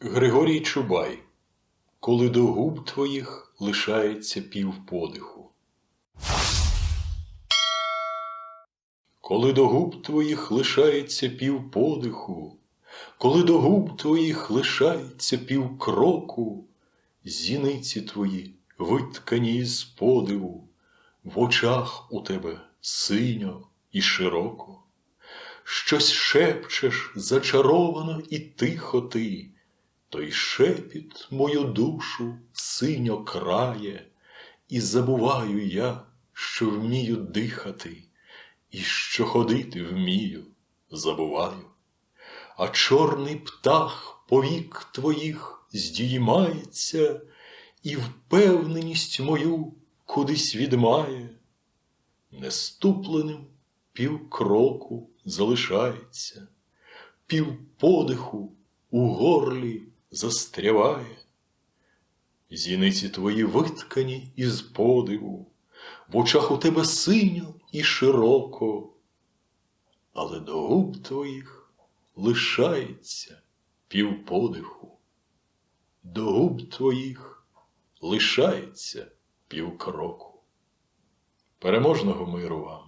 Григорій Чубай, коли до губ твоїх лишається півподиху. Коли до губ твоїх лишається півподиху, коли до губ твоїх лишається півкроку, зіниці твої виткані із подиву, в очах у тебе синьо і широко. Щось шепчеш зачаровано і тихо ти, той шепіт мою душу синьо крає, і забуваю я, що вмію дихати, і що ходити вмію, забуваю. А чорний птах повік твоїх здіймається, і впевненість мою кудись відмає, неступленим півкроку залишається, півподиху у горлі застряває. Зіниці твої виткані із подиву, в очах у тебе синьо і широко, але до губ твоїх лишається півподиху, до губ твоїх лишається півкроку. Переможного миру вам!